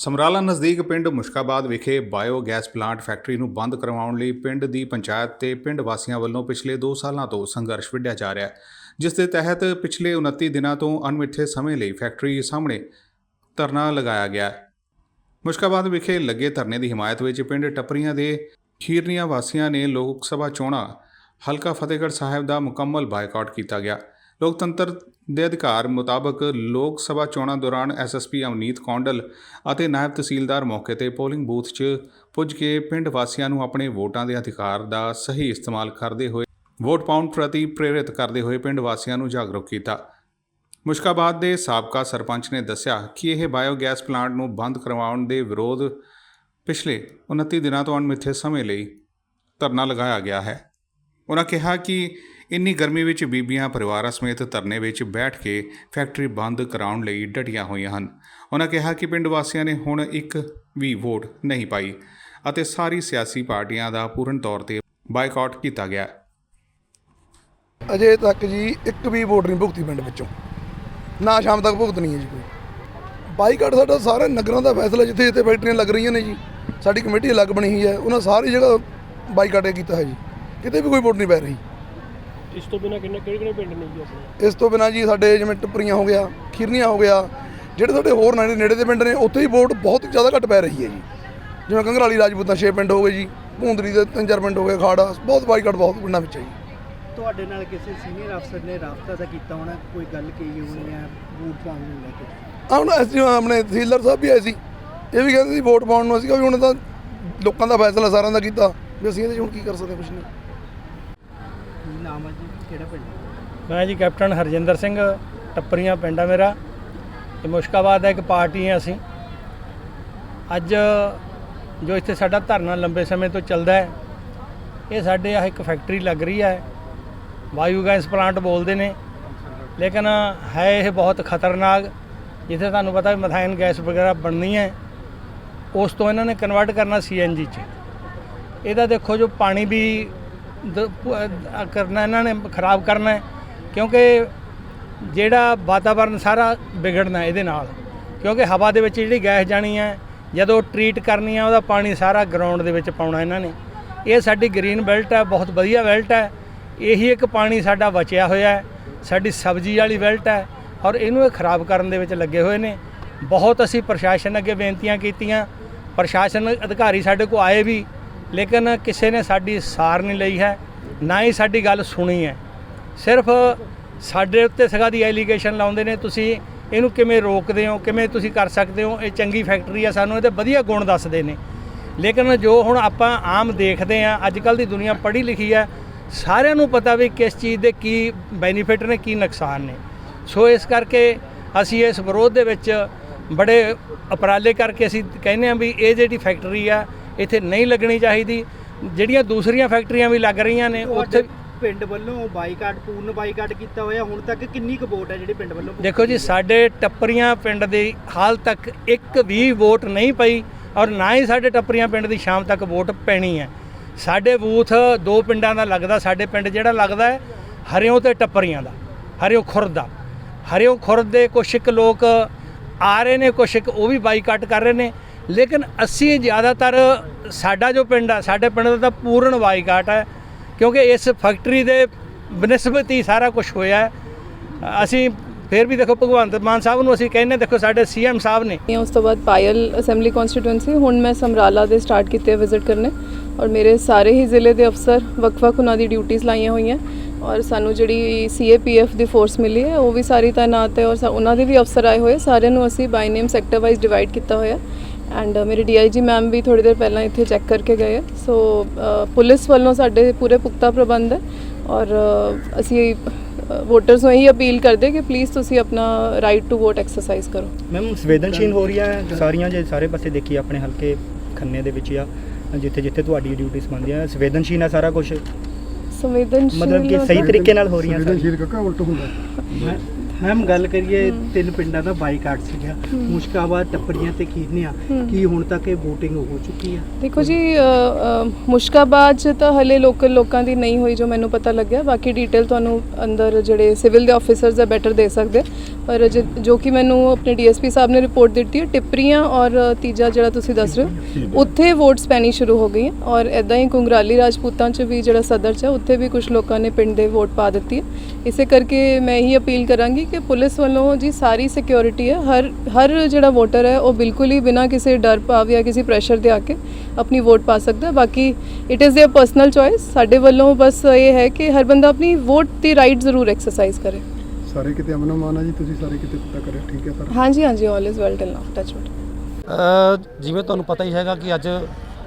ਸਮਰਾਲਾ ਨਜ਼ਦੀਕ ਪਿੰਡ ਮੁਸ਼ਕਾਬਾਦ ਵਿਖੇ ਬਾਇਓ ਗੈਸ ਪਲਾਂਟ ਫੈਕਟਰੀ ਨੂੰ ਬੰਦ ਕਰਵਾਉਣ ਲਈ ਪਿੰਡ ਦੀ ਪੰਚਾਇਤ ਤੇ ਪਿੰਡ ਵਾਸੀਆਂ ਵੱਲੋਂ ਪਿਛਲੇ 2 ਸਾਲਾਂ ਤੋਂ ਸੰਘਰਸ਼ ਵਿੱਢਿਆ ਜਾ ਰਿਹਾ ਹੈ, ਜਿਸ ਦੇ ਤਹਿਤ ਪਿਛਲੇ 29 ਦਿਨਾਂ ਤੋਂ ਅਣਮਿੱਥੇ ਸਮੇਂ ਲਈ ਫੈਕਟਰੀ ਸਾਹਮਣੇ ਧਰਨਾ ਲਗਾਇਆ ਗਿਆ ਮੁਸ਼ਕਾਬਾਦ ਵਿਖੇ ਲੱਗੇ ਧਰਨੇ ਦੀ ਹਿਮਾਇਤ ਵਿੱਚ ਪਿੰਡ ਟੱਪਰੀਆਂ ਦੇ ਖੀਰਨੀਆਂ ਵਾਸੀਆਂ ਨੇ ਲੋਕ ਸਭਾ ਚੋਣਾਂ, ਹਲਕਾ ਫਤਿਹਗੜ੍ਹ ਸਾਹਿਬ ਦਾ ਮੁਕੰਮਲ ਬਾਈਕਾਟ ਕੀਤਾ ਗਿਆ। ਲੋਕਤੰਤਰ ਦੇ ਅਧਿਕਾਰ ਮੁਤਾਬਕ ਲੋਕ ਸਭਾ ਚੋਣਾਂ ਦੌਰਾਨ ਐਸਐਸਪੀ ਅਵਨੀਤ ਕੌਂਡਲ ਅਤੇ ਨਾਇਬ ਤਹਿਸੀਲਦਾਰ ਮੌਕੇ ਤੇ ਪੋਲਿੰਗ ਬੂਥ 'ਚ ਪੁੱਜ ਕੇ ਪਿੰਡ ਵਾਸੀਆਂ ਨੂੰ ਆਪਣੇ ਵੋਟਾਂ ਦੇ ਅਧਿਕਾਰ ਦਾ ਸਹੀ ਇਸਤੇਮਾਲ ਕਰਦੇ ਹੋਏ ਵੋਟ ਪਾਉਣ ਪ੍ਰਤੀ ਪ੍ਰੇਰਿਤ ਕਰਦੇ ਹੋਏ ਪਿੰਡ ਵਾਸੀਆਂ ਨੂੰ ਜਾਗਰੂਕ ਕੀਤਾ। ਮੁਸ਼ਕਾਬਾਦ ਦੇ ਸਾਬਕਾ ਸਰਪੰਚ ਨੇ ਦੱਸਿਆ ਕਿ ਇਹ ਬਾਇਓਗੈਸ ਪਲਾਂਟ ਨੂੰ ਬੰਦ ਕਰਵਾਉਣ ਦੇ ਵਿਰੋਧ ਪਿਛਲੇ 29 ਦਿਨਾਂ ਤੋਂ ਅਣਮਿੱਥੇ ਸਮੇਂ ਲਈ ਧਰਨਾ ਲਗਾਇਆ ਗਿਆ ਹੈ। ਉਹਨਾਂ ਕਿਹਾ ਕਿ ਇੰਨੀ ਗਰਮੀ ਵਿੱਚ ਬੀਬੀਆਂ ਪਰਿਵਾਰਾਂ ਸਮੇਤ ਧਰਨੇ ਵਿੱਚ ਬੈਠ ਕੇ ਫੈਕਟਰੀ ਬੰਦ ਕਰਾਉਣ ਲਈ ਡਟੀਆਂ ਹੋਈਆਂ ਹਨ। ਉਹਨਾਂ ਕਿਹਾ ਕਿ ਪਿੰਡ ਵਾਸੀਆਂ ਨੇ ਹੁਣ ਇੱਕ ਵੀ ਵੋਟ ਨਹੀਂ ਪਾਈ ਅਤੇ ਸਾਰੀ ਸਿਆਸੀ ਪਾਰਟੀਆਂ ਦਾ ਪੂਰਨ ਤੌਰ ਤੇ ਬਾਈਕਾਟ ਕੀਤਾ ਗਿਆ। ਅਜੇ ਤੱਕ ਜੀ ਇੱਕ ਵੀ ਵੋਟ ਨਹੀਂ ਭੁਗਤੀ ਪਿੰਡ ਵਿੱਚੋਂ। ਨਾ ਸ਼ਾਮ ਤੱਕ ਭੁਗਤਣੀ ਹੈ ਜੀ ਕੋਈ। ਬਾਈਕਾਟ ਸਾਡਾ ਸਾਰੇ ਨਗਰਾਂ ਦਾ ਫੈਸਲਾ ਜਿੱਥੇ ਜਿੱਥੇ ਫੈਕਟਰੀਆਂ ਲੱਗ ਰਹੀਆਂ ਨੇ ਜੀ, ਸਾਡੀ ਕਮੇਟੀ ਅਲੱਗ ਬਣੀ ਹੋਈ ਹੈ, ਉਹਨਾਂ ਸਾਰੀ ਜਗ੍ਹਾ ਬਾਈਕਾਟ ਕੀਤਾ ਹੈ ਜੀ। ਕਿਤੇ ਵੀ ਕੋਈ ਵੋਟ ਨਹੀਂ ਪੈ ਰਹੀ। ਇਸ ਤੋਂ ਬਿਨਾ ਕਿੰਨੇ ਕਿਹੜੇ ਕਿਹੜੇ ਪਿੰਡ ਨੇ ਜੀ ਆਪਣੇ? ਇਸ ਤੋਂ ਬਿਨਾਂ ਜੀ ਸਾਡੇ ਜਿਵੇਂ ਟੱਪਰੀਆਂ ਹੋ ਗਿਆ ਖੀਰਨੀਆਂ ਹੋ ਗਿਆ ਜਿਹੜੇ ਸਾਡੇ ਹੋਰ ਨੇੜੇ ਨੇੜੇ ਦੇ ਪਿੰਡ ਨੇ ਉੱਥੇ ਹੀ ਵੋਟ ਬਹੁਤ ਜ਼ਿਆਦਾ ਘੱਟ ਪੈ ਰਹੀ ਹੈ ਜੀ। ਜਿਵੇਂ ਕੰਗਰਾਲੀ ਰਾਜਪੂਤਾਂ 6 ਪਿੰਡ ਹੋ ਗਏ ਜੀ ਭੂੰਦਰੀ ਦੇ ਤਿੰਨ ਚਾਰ ਪਿੰਡ ਹੋ ਗਏ ਖਾੜਾ ਬਹੁਤ ਬਾਈਕਾਟ ਬਹੁਤ ਪਿੰਡਾਂ ਵਿੱਚ ਹੈ ਜੀ। ਤੁਹਾਡੇ ਨਾਲ ਕਿਸੇ ਸੀਨੀਅਰ ਅਫਸਰ ਨੇ ਰਾਬਤਾ ਤਾਂ ਕੀਤਾ ਹੋਣਾ? ਕੋਈ ਗੱਲ ਕਹੀ ਹੋਣੀ ਹੈ ਵੋਟ ਪਾਉਣ ਨੂੰ ਲੈ ਕੇ? ਹੁਣ ਅਸੀਂ ਆਪਣੇ ਤਹਿਸੀਲਦਾਰ ਸਾਹਿਬ ਵੀ ਆਏ ਸੀ ਇਹ ਵੀ ਕਹਿੰਦੇ ਸੀ ਵੋਟ ਪਾਉਣ ਨੂੰ ਅਸੀਂ ਕਿਹਾ ਵੀ ਹੁਣ ਤਾਂ ਲੋਕਾਂ ਦਾ ਫੈਸਲਾ ਸਾਰਿਆਂ ਦਾ ਕੀਤਾ ਵੀ ਅਸੀਂ ਇਹਦੇ 'ਚ ਹੁਣ ਕੀ ਕਰ ਸਕਦੇ ਕੁਛ ਨਹੀਂ। ਕੀ ਨਾਮ ਹੈ ਜੀ? ਕਿਹੜਾ ਪਿੰਡ ਮੈਂ ਜੀ ਕੈਪਟਨ ਹਰਜਿੰਦਰ ਸਿੰਘ, ਟੱਪਰੀਆਂ ਪਿੰਡ ਆ ਮੇਰਾ। ਇਹ ਮੁਸ਼ਕਾਬਾਦ ਦਾ ਇੱਕ ਪਾਰਟੀ ਹੈ ਅਸੀਂ। ਅੱਜ ਜੋ ਇੱਥੇ ਸਾਡਾ ਧਰਨਾ ਲੰਬੇ ਸਮੇਂ ਤੋਂ ਚੱਲਦਾ ਹੈ, ਇਹ ਸਾਡੇ ਆ ਇੱਕ ਫੈਕਟਰੀ ਲੱਗ ਰਹੀ ਹੈ। ਵਾਯੂ ਗੈਸ ਪਲਾਂਟ ਬੋਲਦੇ ਨੇ। ਲੇਕਿਨ ਹੈ ਇਹ ਬਹੁਤ ਖਤਰਨਾਕ, ਜਿੱਥੇ ਤੁਹਾਨੂੰ ਪਤਾ ਵੀ ਮਥਾਇਨ ਗੈਸ ਵਗੈਰਾ ਬਣਨੀ ਹੈ। ਉਸ ਤੋਂ ਇਹਨਾਂ ਨੇ ਕਨਵਰਟ ਕਰਨਾ ਸੀਐਨਜੀ 'ਚ। ਇਹਦਾ ਦੇਖੋ ਜੋ ਪਾਣੀ ਵੀ ਕਰਨਾ, ਇਹਨਾਂ ਨੇ ਖਰਾਬ ਕਰਨਾ ਕਿਉਂਕਿ ਜਿਹੜਾ ਵਾਤਾਵਰਨ ਸਾਰਾ ਵਿਗੜਨਾ ਇਹਦੇ ਨਾਲ। ਕਿਉਂਕਿ ਹਵਾ ਦੇ ਵਿੱਚ ਜਿਹੜੀ ਗੈਸ ਜਾਣੀ ਹੈ, ਜਦੋਂ ਟਰੀਟ ਕਰਨੀ ਹੈ, ਉਹਦਾ ਪਾਣੀ ਸਾਰਾ ਗਰਾਊਂਡ ਦੇ ਵਿੱਚ ਪਾਉਣਾ ਇਹਨਾਂ ਨੇ। ਇਹ ਸਾਡੀ ਗ੍ਰੀਨ ਬੈਲਟ ਹੈ, ਬਹੁਤ ਵਧੀਆ ਬੈਲਟ ਹੈ। ਇਹੀ ਇੱਕ ਪਾਣੀ ਸਾਡਾ ਬਚਿਆ ਹੋਇਆ ਹੈ, ਸਾਡੀ ਸਬਜ਼ੀ ਵਾਲੀ ਬੈਲਟ ਹੈ ਔਰ ਇਹਨੂੰ ਇਹ ਖਰਾਬ ਕਰਨ ਦੇ ਵਿੱਚ ਲੱਗੇ ਹੋਏ ਨੇ। ਬਹੁਤ ਅਸੀਂ ਪ੍ਰਸ਼ਾਸਨ ਅੱਗੇ ਬੇਨਤੀਆਂ ਕੀਤੀਆਂ। ਪ੍ਰਸ਼ਾਸਨ ਅਧਿਕਾਰੀ ਸਾਡੇ ਕੋਲ ਆਏ ਵੀ ਲੇਕਿਨ ਕਿਸੇ ਨੇ ਸਾਡੀ ਸਾਰ ਨਹੀਂ ਲਈ ਹੈ, ਨਾ ਹੀ ਸਾਡੀ ਗੱਲ ਸੁਣੀ ਹੈ। ਸਿਰਫ ਸਾਡੇ ਉੱਤੇ ਸਗਾ ਦੀ ਐਲੀਗੇਸ਼ਨ ਲਾਉਂਦੇ ਨੇ, ਤੁਸੀਂ ਇਹਨੂੰ ਕਿਵੇਂ ਰੋਕਦੇ ਹੋ, ਕਿਵੇਂ ਤੁਸੀਂ ਕਰ ਸਕਦੇ ਹੋ, ਇਹ ਚੰਗੀ ਫੈਕਟਰੀ ਆ, ਸਾਨੂੰ ਇਹਦੇ ਵਧੀਆ ਗੁਣ ਦੱਸਦੇ ਨੇ। ਲੇਕਿਨ ਜੋ ਹੁਣ ਆਪਾਂ ਆਮ ਦੇਖਦੇ ਆ ਅੱਜ ਕੱਲ ਦੀ ਦੁਨੀਆ ਪੜ੍ਹੀ ਲਿਖੀ ਹੈ, ਸਾਰਿਆਂ ਨੂੰ ਪਤਾ ਵੀ ਕਿਸ ਚੀਜ਼ ਦੇ ਕੀ ਬੈਨੀਫਿਟ ਨੇ, ਕੀ ਨੁਕਸਾਨ ਨੇ। ਸੋ ਇਸ ਕਰਕੇ ਅਸੀਂ ਇਸ ਵਿਰੋਧ ਦੇ ਵਿੱਚ ਬੜੇ ਉਪਰਾਲੇ ਕਰਕੇ ਅਸੀਂ ਕਹਿੰਦੇ ਆ ਵੀ ਇਹ ਜਿਹੜੀ ਫੈਕਟਰੀ ਆ ਇੱਥੇ ਨਹੀਂ ਲੱਗਣੀ ਚਾਹੀਦੀ। ਜਿਹੜੀਆਂ ਦੂਸਰੀਆਂ ਫੈਕਟਰੀਆਂ ਵੀ ਲੱਗ ਰਹੀਆਂ ਨੇ ਉੱਥੇ ਪਿੰਡ ਵੱਲੋਂ ਬਾਈਕਾਟ ਪੂਰਨ ਬਾਈਕਾਟ ਕੀਤਾ ਹੋਇਆ ਹੁਣ ਤੱਕ ਕਿੰਨੀ ਕੁ ਵੋਟ ਹੈ ਜਿਹੜੀ ਪਿੰਡ ਵੱਲੋਂ ਦੇਖੋ ਜੀ ਸਾਡੇ ਟੱਪਰੀਆਂ ਪਿੰਡ ਦੀ ਹਾਲ ਤੱਕ ਇੱਕ ਵੀ ਵੋਟ ਨਹੀਂ ਪਈ ਔਰ ਨਾ ਹੀ ਸਾਡੇ ਟੱਪਰੀਆਂ ਪਿੰਡ ਦੀ ਸ਼ਾਮ ਤੱਕ ਵੋਟ ਪੈਣੀ ਹੈ। ਸਾਡੇ ਬੂਥ ਦੋ ਪਿੰਡਾਂ ਦਾ ਲੱਗਦਾ ਸਾਡੇ ਪਿੰਡ ਜਿਹੜਾ ਲੱਗਦਾ ਹੈ ਹਰਿਓ ਤੇ ਟੱਪਰੀਆਂ ਦਾ ਹਰਿਓ ਖੁਰਦ ਦਾ। ਹਰਿਓ ਖੁਰਦ ਦੇ ਕੁਛ ਕੁ ਲੋਕ ਆ ਰਹੇ ਨੇ ਕੁਛ ਕੁ ਉਹ ਵੀ ਬਾਈਕਾਟ ਕਰ ਰਹੇ ਨੇ। ਲੇਕਿਨ ਅਸੀਂ ਜ਼ਿਆਦਾਤਰ ਸਾਡਾ ਜੋ ਪਿੰਡ ਆ ਸਾਡੇ ਪਿੰਡ ਦਾ ਤਾਂ ਪੂਰਨ ਬਾਈਕਾਟ ਹੈ ਕਿਉਂਕਿ ਇਸ ਫੈਕਟਰੀ ਦੇ ਬਨਸਬਤ ਹੀ ਸਾਰਾ ਕੁਝ ਹੋਇਆ ਅਸੀਂ ਫਿਰ ਵੀ ਦੇਖੋ ਭਗਵੰਤ ਮਾਨ ਸਾਹਿਬ ਨੂੰ ਅਸੀਂ ਕਹਿੰਨੇ ਦੇਖੋ ਸਾਡੇ ਸੀਐਮ ਸਾਹਿਬ ਨੇ। ਹਾਂ, ਉਸ ਤੋਂ ਬਾਅਦ ਪਾਇਲ ਅਸੈਂਬਲੀ ਕਨਸਟੀਟੂਐਂਸੀ ਹੁਣ ਮੈਂ ਸਮਰਾਲਾ ਦੇ ਸਟਾਰਟ ਕੀਤੇ ਵਿਜ਼ਿਟ ਕਰਨੇ। ਔਰ ਮੇਰੇ ਸਾਰੇ ਹੀ ਜ਼ਿਲ੍ਹੇ ਦੇ ਅਫਸਰ ਵੱਖ-ਵੱਖ ਉਹਨਾਂ ਦੀ ਡਿਊਟੀਆਂ ਲਾਈਆਂ ਹੋਈਆਂ। ਔਰ ਸਾਨੂੰ ਜਿਹੜੀ ਸੀਏਪੀਐਫ ਦੀ ਫੋਰਸ ਮਿਲੀ ਹੈ ਉਹ ਵੀ ਸਾਰੀ ਤਾਇਨਾਤ ਹੈ। ਔਰ ਉਹਨਾਂ ਦੇ ਵੀ ਅਫਸਰ ਆਏ ਹੋਏ ਸਾਰਿਆਂ ਨੂੰ ਅਸੀਂ by name sector wise divide ਕੀਤਾ ਹੋਇਆ। ਐਂਡ ਮੇਰੇ ਡੀਆਈਜੀ ਮੈਮ ਵੀ ਥੋੜੀ ਦੇਰ ਪਹਿਲਾਂ ਇੱਥੇ ਚੈੱਕ ਕਰਕੇ ਗਏ ਹੈ। ਸੋ ਪੁਲਿਸ ਵੱਲੋਂ ਸਾਡੇ ਪੂਰੇ ਪੁਖਤਾ ਪ੍ਰਬੰਧ ਹੈ ਔਰ ਅਸੀਂ ਵੋਟਰਸ ਨੂੰ ਇਹੀ ਅਪੀਲ ਕਰਦੇ ਕਿ ਪਲੀਜ਼ ਤੁਸੀਂ ਆਪਣਾ ਰਾਈਟ ਟੂ ਵੋਟ ਐਕਸਰਸਾਈਜ਼ ਕਰੋ ਮੈਮ ਸੰਵੇਦਨਸ਼ੀਲ ਹੋ ਰਹੀਆਂ ਹੈ ਸਾਰੀਆਂ ਜੇ ਸਾਰੇ ਪਾਸੇ ਦੇਖੀ ਆਪਣੇ ਹਲਕੇ ਖੰਨੇ ਦੇ ਵਿੱਚ ਆ ਜਿੱਥੇ ਜਿੱਥੇ ਤੁਹਾਡੀ ਡਿਊਟੀ ਸੰਬੰਧੀ ਹੈ ਸੰਵੇਦਨਸ਼ੀਲ ਹੈ ਸਾਰਾ ਕੁਝ ਸੰਵੇਦਨਸ਼ੀਲ ਮਤਲਬ ਕਿ ਸਹੀ ਤਰੀਕੇ ਨਾਲ ਹੋ ਰਹੀਆਂ ਸਾਰੀਆਂ। ਕਾਕਾ ਉਲਟ ਹੁੰਦਾ ਮੈਮ ਗੱਲ ਕਰੀਏ ਤਿੰਨ ਪਿੰਡਾਂ ਦਾ ਬਾਈਕਾਟ ਸੀਗਾ। ਮੁਸ਼ਕਾਬਾਦ ਟੱਪਰੀਆਂ ਤੇ ਖੀਰਨੀਆਂ ਕੀ ਹੁਣ ਤੱਕ ਇਹ VOTING ਹੋ ਚੁੱਕੀ ਆ? ਦੇਖੋ ਜੀ ਮੁਸ਼ਕਾਬਾਦ 'ਚ ਤਾਂ ਹਲੇ ਲੋਕਲ ਲੋਕਾਂ ਦੀ ਨਹੀਂ ਹੋਈ ਜੋ ਮੈਨੂੰ ਪਤਾ ਲੱਗਿਆ। ਬਾਕੀ ਡਿਟੇਲ ਤੁਹਾਨੂੰ ਅੰਦਰ ਜਿਹੜੇ ਸਿਵਲ ਦੇ ਆਫੀਸਰਸ ਆ ਬੈਟਰ ਦੇ ਸਕਦੇ। ਪਰ ਜ- ਜੋ ਕਿ ਮੈਨੂੰ ਆਪਣੇ ਡੀਐਸਪੀ ਸਾਹਿਬ ਨੇ ਰਿਪੋਰਟ ਦਿੱਤੀ ਹੈ ਟਿੱਪਰੀਆਂ ਔਰ ਤੀਜਾ ਜਿਹੜਾ ਤੁਸੀਂ ਦੱਸ ਰਹੇ ਹੋ ਉੱਥੇ ਵੋਟਸ ਪੈਣੀ ਸ਼ੁਰੂ ਹੋ ਗਈਆਂ ਔਰ ਐਦਾਂ ਹੀ ਕੁੰਗਰਾਲੀ ਰਾਜਪੂਤਾਂ 'ਚ ਵੀ ਜਿਹੜਾ ਸਦਰ 'ਚ ਹੈ ਉੱਥੇ ਵੀ ਕੁਝ ਲੋਕਾਂ ਨੇ ਪਿੰਡ ਦੇ ਵੋਟ ਪਾ ਦਿੱਤੀ ਹੈ। ਇਸੇ ਕਰਕੇ ਮੈਂ ਇਹੀ ਅਪੀਲ ਕਰਾਂਗੀ ਕਿ ਪੁਲਿਸ ਵੱਲੋਂ ਜੀ ਸਾਰੀ ਸਿਕਿਉਰਿਟੀ ਹੈ ਹਰ ਹਰ ਜਿਹੜਾ ਵੋਟਰ ਹੈ ਉਹ ਬਿਲਕੁਲ ਹੀ ਬਿਨਾਂ ਕਿਸੇ ਡਰ ਭਾਵ ਜਾਂ ਕਿਸੇ ਪ੍ਰੈਸ਼ਰ ਦੇ ਆ ਕੇ ਆਪਣੀ ਵੋਟ ਪਾ ਸਕਦਾ ਹੈ। ਬਾਕੀ it is their personal choice ਸਾਡੇ ਵੱਲੋਂ ਬਸ ਇਹ ਹੈ ਕਿ ਹਰ ਬੰਦਾ ਆਪਣੀ ਵੋਟ ਦੀ ਰਾਈਟ ਜ਼ਰੂਰ ਐਕਸਰਸਾਈਜ਼ ਕਰੇ ਸਾਰੇ ਕਿਤੇ ਅਮਨ ਅਮਾਨ ਆ ਜੀ ਤੁਸੀਂ ਸਾਰੇ ਕਿਤੇ ਪਤਾ ਕਰਿਓ ਠੀਕ ਹੈ ਸਰ ਹਾਂਜੀ ਹਾਂਜੀ all is well till now touch wood uh, ਜਿਵੇਂ ਤੁਹਾਨੂੰ ਪਤਾ ਹੀ ਹੈਗਾ ਕਿ ਅੱਜ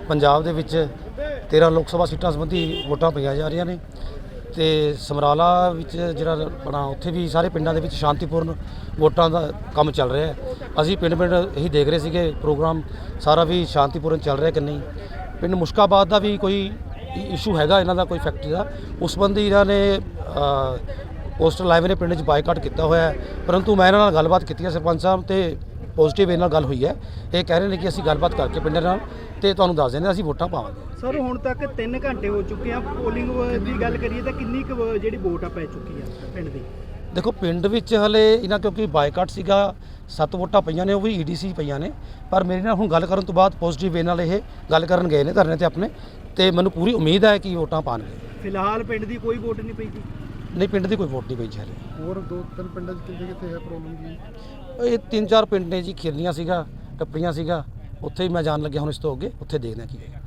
ਪੰਜਾਬ ਦੇ ਵਿੱਚ 13 ਲੋਕ ਸਭਾ ਸੀਟਾਂ ਸੰਬੰਧੀ ਵੋਟਾਂ ਪਈਆਂ ਜਾ ਰਹੀਆਂ ਨੇ ਤੇ ਸਮਰਾਲਾ ਵਿੱਚ ਜਿਹੜਾ ਬਣਾ ਉੱਥੇ ਵੀ ਸਾਰੇ ਪਿੰਡਾਂ ਦੇ ਵਿੱਚ ਸ਼ਾਂਤੀਪੂਰਨ ਵੋਟਾਂ ਦਾ ਕੰਮ ਚੱਲ ਰਿਹਾ ਹੈ। ਅਸੀਂ ਪਿੰਡ ਪਿੰਡ ਇਹੀ ਦੇਖ ਰਹੇ ਸੀਗੇ ਪ੍ਰੋਗਰਾਮ, ਸਾਰਾ ਵੀ ਸ਼ਾਂਤੀਪੂਰਨ ਚੱਲ ਰਿਹਾ ਕਿ ਨਹੀਂ। ਪਿੰਡ ਮੁਸ਼ਕਾਬਾਦ ਦਾ ਵੀ ਕੋਈ ਇਸ਼ੂ ਹੈਗਾ ਇਹਨਾਂ ਦਾ, ਕੋਈ ਫੈਕਟਰੀ ਦਾ। ਉਸ ਸੰਬੰਧੀ ਇਹਨਾਂ ਨੇ ਪੋਸਟਰ ਲਾਈਵ ਨੇ, ਪਿੰਡ 'ਚ ਬਾਈਕਾਟ ਕੀਤਾ ਹੋਇਆ ਪਰੰਤੂ ਮੈਂ ਇਹਨਾਂ ਨਾਲ ਗੱਲਬਾਤ ਕੀਤੀ ਹੈ ਸਰਪੰਚ ਸਾਹਿਬ ਤੇ ਪੋਜ਼ਿਟਿਵ ਇਹਨਾਂ ਨਾਲ ਗੱਲ ਹੋਈ ਹੈ। ਇਹ ਕਹਿ ਰਹੇ ਨੇ ਕਿ ਅਸੀਂ ਗੱਲਬਾਤ ਕਰਕੇ ਪਿੰਡ ਨਾਲ ਤੇ ਤੁਹਾਨੂੰ ਦੱਸ ਦਿੰਦੇ ਹਾਂ ਅਸੀਂ ਵੋਟਾਂ ਪਾਵਾਂਗੇ। ਸਰ ਹੁਣ ਤੱਕ 3 ਘੰਟੇ ਹੋ ਚੁੱਕੇ ਆ। ਪੋਲਿੰਗ ਦੀ ਗੱਲ ਕਰੀਏ ਤਾਂ ਕਿੰਨੀ ਕੁ ਜਿਹੜੀ ਵੋਟ ਆ ਪੈ ਚੁੱਕੀ ਆ ਪਿੰਡ ਦੀ? ਦੇਖੋ ਪਿੰਡ ਵਿੱਚ ਹਲੇ ਇਹਨਾਂ ਕਿਉਂਕਿ ਬਾਈਕਾਟ ਸੀਗਾ ਸੱਤ ਵੋਟਾਂ ਪਈਆਂ ਨੇ ਉਹ ਵੀ ਈਡੀਸੀ ਪਈਆਂ ਨੇ। ਪਰ ਮੇਰੇ ਨਾਲ ਹੁਣ ਗੱਲ ਕਰਨ ਤੋਂ ਬਾਅਦ ਪੋਜ਼ਿਟਿਵ ਵੇ ਨਾਲ ਇਹ ਗੱਲ ਕਰਨ ਗਏ ਨੇ ਧਰਨੇ ਤੇ ਆਪਣੇ। ਤੇ ਮੈਨੂੰ ਪੂਰੀ ਉਮੀਦ ਹੈ ਕਿ ਵੋਟਾਂ ਪਾਣਗੇ। ਫਿਲਹਾਲ ਪਿੰਡ ਦੀ ਕੋਈ ਵੋਟ ਨਹੀਂ ਪਈ ਜੀ। ਨਹੀਂ ਪਿੰਡ ਦੀ ਕੋਈ ਵੋਟ ਨਹੀਂ ਪਈ ਜੀ ਹਲੇ। ਹੋਰ ਦੋ ਤਿੰਨ ਪਿੰਡਾਂ 'ਚ ਕਿਤੇ ਕਿਤੇ ਹੈ ਪ੍ਰੋਬਲਮ ਜੀ? ਇਹ ਤਿੰਨ ਚਾਰ ਪਿੰਡ ਨੇ ਜੀ, ਖੇਲੀਆਂ ਸੀਗਾ, ਟੱਪਰੀਆਂ ਸੀਗਾ। ਉੱਥੇ ਹੀ ਮੈਂ ਜਾਣ ਲੱਗਿਆ ਹੁਣ ਇਸ ਤੋਂ ਅੱਗੇ। ਉੱਥੇ ਦੇਖਦੇ ਹਾਂ ਕੀ ਹੋਏਗਾ